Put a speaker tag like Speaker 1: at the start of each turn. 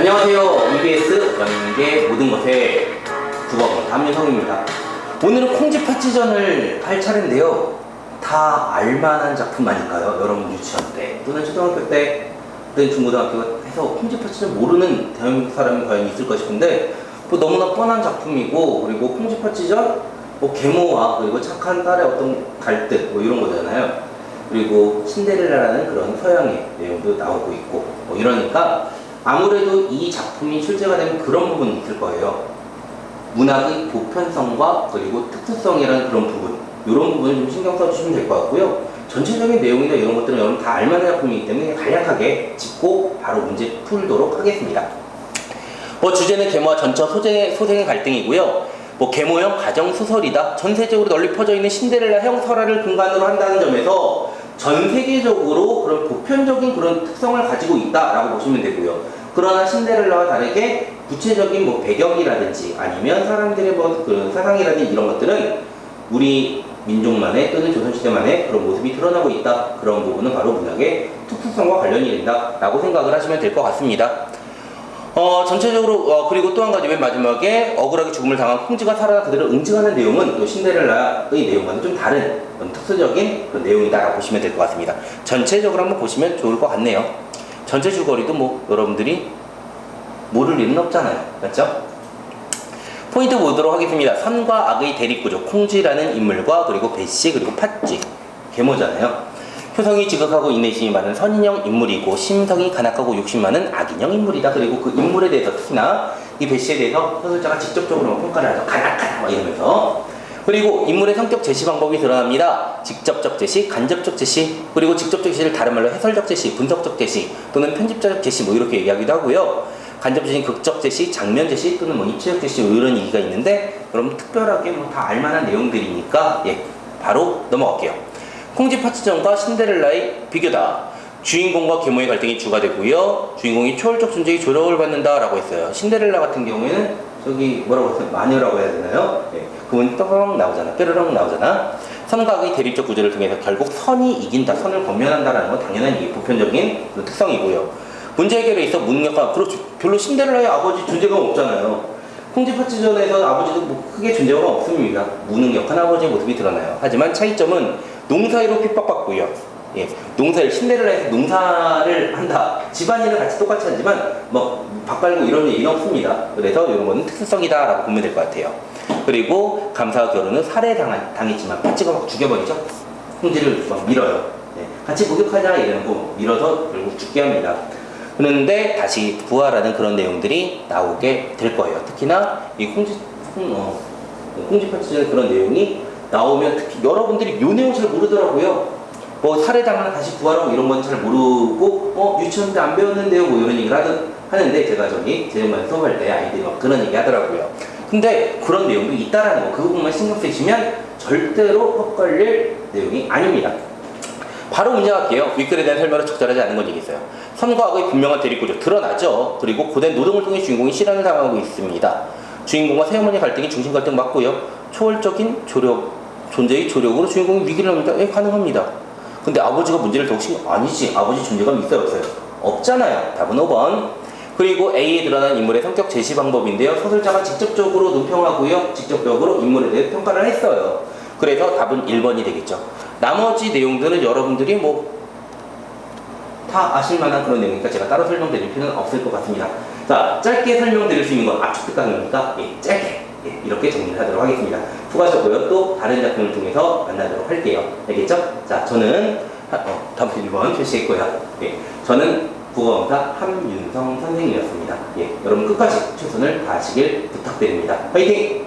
Speaker 1: 안녕하세요. EBS 연계 모든 것의 국어원 담윤성입니다. 오늘은 콩쥐파치전을 할 차례인데요. 다 알만한 작품 아닐까요? 여러분 유치원 때 또는 초등학교 때 또는 중고등학교 해서 콩쥐파치전 모르는 대한민국 사람이 과연 있을까 싶은데 뭐 너무나 뻔한 작품이고 그리고 콩쥐파치전 뭐 계모와 그리고 착한 딸의 어떤 갈등 뭐 이런 거잖아요. 그리고 신데렐라라는 그런 서양의 내용도 나오고 있고 뭐 이러니까 아무래도 이 작품이 출제가 되면 그런 부분이 있을 거예요. 문학의 보편성과 그리고 특수성이라는 그런 부분 이런 부분을 좀 신경 써주시면 될 것 같고요. 전체적인 내용이나 이런 것들은 여러분 다 알만한 작품이기 때문에 간략하게 짚고 바로 문제 풀도록 하겠습니다. 뭐 주제는 계모와 전처 소생의, 소생의 갈등이고요. 뭐 계모형 가정 소설이다. 전세적으로 널리 퍼져 있는 신데렐라 형 설화를 근간으로 한다는 점에서 전 세계적으로 그런 보편적인 그런 특성을 가지고 있다라고 보시면 되고요. 그러나 신데렐라와 다르게 구체적인 뭐 배경이라든지 아니면 사람들의 뭐 그런 사상이라든지 이런 것들은 우리 민족만의 또는 조선시대만의 그런 모습이 드러나고 있다. 그런 부분은 바로 문학의 특수성과 관련이 된다라고 생각을 하시면 될 것 같습니다. 어, 전체적으로, 어, 그리고 또 한 가지 맨 마지막에 억울하게 죽음을 당한 콩쥐가 살아나 그들을 응징하는 내용은 또 신데렐라의 내용과는 좀 다른 특수적인 그런 내용이다라고 보시면 될 것 같습니다. 전체적으로 한번 보시면 좋을 것 같네요. 전체 줄거리도 뭐 여러분들이 모를 일은 없잖아요. 맞죠? 포인트 보도록 하겠습니다. 선과 악의 대립구조, 콩쥐라는 인물과 그리고 배씨 그리고 팥쥐, 계모잖아요. 효성이 지극하고 인내심이 많은 선인형 인물이고 심성이 간악하고 욕심 많은 악인형 인물이다. 그리고 그 인물에 대해서 특히나 이 배씨에 대해서 서술자가 직접적으로 평가를 하죠. 간악하다 막 이러면서 그리고 인물의 성격 제시 방법이 드러납니다. 직접적 제시, 간접적 제시, 그리고 직접적 제시를 다른 말로 해설적 제시, 분석적 제시 또는 편집자적 제시 뭐 이렇게 얘기하기도 하고요. 간접 제시, 극적 제시, 장면 제시 또는 뭐 입체적 제시 뭐 이런 얘기가 있는데 그럼 특별하게 뭐 다 알만한 내용들이니까 예 바로 넘어갈게요. 콩쥐 파치전과 신데렐라의 비교다. 주인공과 계모의 갈등이 주가 되고요. 주인공이 초월적 존재의 조력을 받는다라고 했어요. 신데렐라 같은 경우에는 저기 뭐라고 했어요? 마녀라고 해야 되나요? 예. 그분 떠렁 나오잖아. 뾰로롱 나오잖아. 선각의 대립적 구조를 통해서 결국 선이 이긴다, 선을 권면한다라는 건 당연한 이게 보편적인 특성이고요. 문제 해결에 있어 무능력한 그렇죠. 별로 신데렐라의 아버지 존재감 없잖아요. 콩쥐파치전에서 아버지도 뭐 크게 존재감 없습니다. 무능력한 아버지의 모습이 드러나요. 하지만 차이점은 농사일로 핍박받고요. 예, 농사일 신데렐라에서 농사를 한다. 집안일을 같이 똑같이 하지만 뭐밥 갈고 이런 얘기는 없습니다. 그래서 이런 거는 특수성이다라고 보면 될 것 같아요. 그리고 감사와 결혼은 살해당한 당했지만 파치가 막 죽여버리죠. 콩쥐를 막 밀어요. 예, 같이 목욕하자 이러고 밀어서 결국 죽게 합니다. 그런데 다시 부활하는 그런 내용들이 나오게 될 거예요. 특히나 이 콩쥐 콩, 어, 콩쥐 파치전의 그런 내용이 나오면 특히 여러분들이 요 내용 잘 모르더라고요. 뭐 살해당하면 다시 부활하고 이런 건 잘 모르고 어 유치원 때 안 배웠는데요 뭐 이런 얘기를 하든, 하는데 제가 저기 재정관 수업할 때 아이들이 막 그런 얘기 하더라고요. 근데 그런 내용도 있다라는 거 그 부분만 신경 쓰시면 절대로 헛걸릴 내용이 아닙니다. 바로 문제 갈게요. 윗글에 대한 설명을 적절하지 않은 건 얘기했어요. 선과 악의 분명한 대립구조 드러나죠. 그리고 고된 노동을 통해 주인공이 실현을 당하고 있습니다. 주인공과 새어머니 갈등이 중심 갈등 맞고요. 초월적인 조력, 존재의 조력으로 주인공이 위기를 넘는다. 예, 가능합니다. 근데 아버지가 문제를 더 신경, 아니지. 아버지 존재감 있어요, 없어요? 없잖아요. 답은 5번. 그리고 A에 드러난 인물의 성격 제시 방법인데요. 소설자가 직접적으로 논평하고요. 직접적으로 인물에 대해 평가를 했어요. 그래서 답은 1번이 되겠죠. 나머지 내용들은 여러분들이 뭐 다 아실 만한 그런 내용이니까 제가 따로 설명드릴 필요는 없을 것 같습니다. 자, 짧게 설명드릴 수 있는 건 압축 특강이니까 예, 짧게 예, 이렇게 정리를 하도록 하겠습니다. 수고하셨고요. 또 다른 작품을 통해서 만나도록 할게요. 알겠죠? 자, 저는 하, 어, 다음 1번 표시했고요. 예, 저는 국어강사 함윤성 선생님이었습니다. 예, 여러분 끝까지 최선을 다하시길 부탁드립니다. 화이팅!